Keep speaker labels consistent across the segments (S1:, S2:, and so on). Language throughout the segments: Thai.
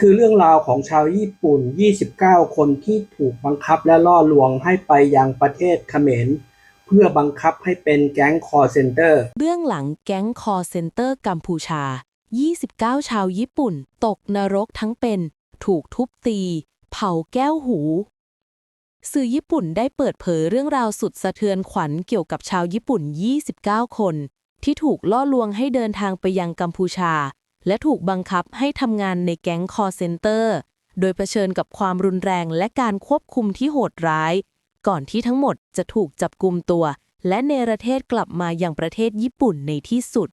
S1: คือเรื่องราวของชาวญี่ปุ่น 29 คนที่ถูกบังคับและล่อลวงให้ไปยังประเทศเขมร เพื่อบังคับให้เป็นแก๊งคอร์เซนเตอร์
S2: เบื้องหลังแก๊งคอร์เซนเตอร์กัมพูชา 29 ชาวญี่ปุ่น ตกนรกทั้งเป็น ถูกทุบตี เผาแก้วหู สื่อญี่ปุ่นได้เปิดเผยเรื่องราวสุดสะเทือนขวัญเกี่ยวกับชาวญี่ปุ่น 29 คน ที่ถูกล่อลวงให้เดินทางไปยังกัมพูชา และถูกบังคับให้ทำงานในแก๊งคอร์เซนเตอร์ โดยเผชิญกับความรุนแรงและการควบคุมที่โหดร้าย ก่อนที่ทั้งหมดจะถูกจับกลุมตัว และเนรเทศกลับมาอย่างประเทศญี่ปุ่นในที่สุด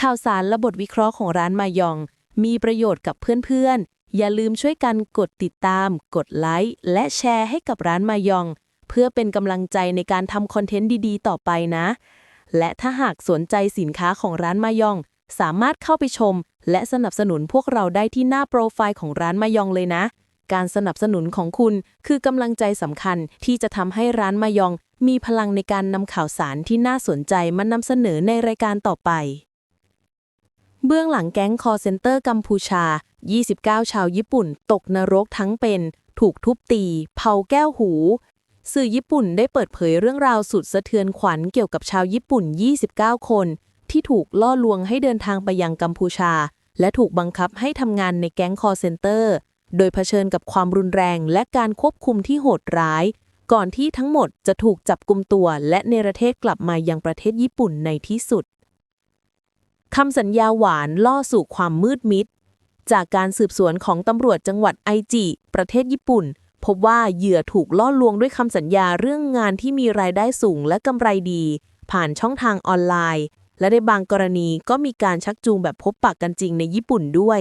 S2: ข่าวสารและบทวิเคราะห์ของร้านมายอง มีประโยชน์กับเพื่อนๆ อย่าลืมช่วยกันกดติดตาม กดไลค์และแชร์ให้กับร้านมายอง เพื่อเป็นกำลังใจในการทำคอนเทนต์ดีๆ ต่อไปนะ และถ้าหากสนใจสินค้าของร้านมายอง สามารถเข้าไปชม และสนับสนุนพวกเราได้ที่หน้าโปรไฟล์ของร้านมายองเลยนะ การสนับสนุนของคุณคือกำลังใจสำคัญที่จะทำให้ร้านมายอง มีพลังในการนำข่าวสารที่น่าสนใจมานำเสนอในรายการต่อไป เบื้องหลังแก๊งคอร์เซนเตอร์กัมพูชา 29 ชาวญี่ปุ่น ตกนรกทั้งเป็น ถูกทุบตี เผาแก้วหูสื่อญี่ปุ่นได้เปิดเผยเรื่องราวสุดสะเทือนขวัญเกี่ยวกับชาวญี่ปุ่น 29 คน ที่ถูกล่อลวงให้เดินทางไปยังกัมพูชา และถูกบังคับให้ทำงานในแก๊งคอเซนเตอร์ โดยเผชิญกับความรุนแรงและการควบคุมที่โหดร้าย ก่อนที่ทั้งหมดจะถูกจับกลุมตัวและเนรเทศกลับมายังประเทศญี่ปุ่นในที่สุดคำสัญญาหวานล่อสู่ความมืดมิด จากการสืบสวนของตำรวจจังหวัดไอจิ ประเทศญี่ปุ่น พบว่าเหยื่อถูกล่อลวงด้วยคำสัญญาเรื่องงานที่มีรายได้สูงและกำไรดี ผ่านช่องทางออนไลน์ และในบางกรณีก็มีการชักจูงแบบพบปะกันจริงในญี่ปุ่นด้วย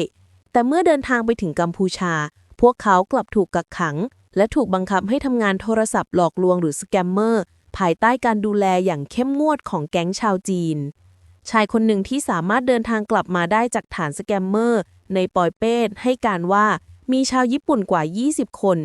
S2: แต่เมื่อเดินทางไปถึงกัมพูชา พวกเขากลับถูกกักขัง และถูกบังคับให้ทำงานโทรศัพท์หลอกลวงหรือสแกมเมอร์ภายใต้การดูแลอย่างเข้มงวดของแก๊งชาวจีน ชายคนหนึ่งที่สามารถเดินทางกลับมาได้จากฐานสแกมเมอร์ในปอยเป้ให้การว่ามีชาวญี่ปุ่นกว่า 20 คน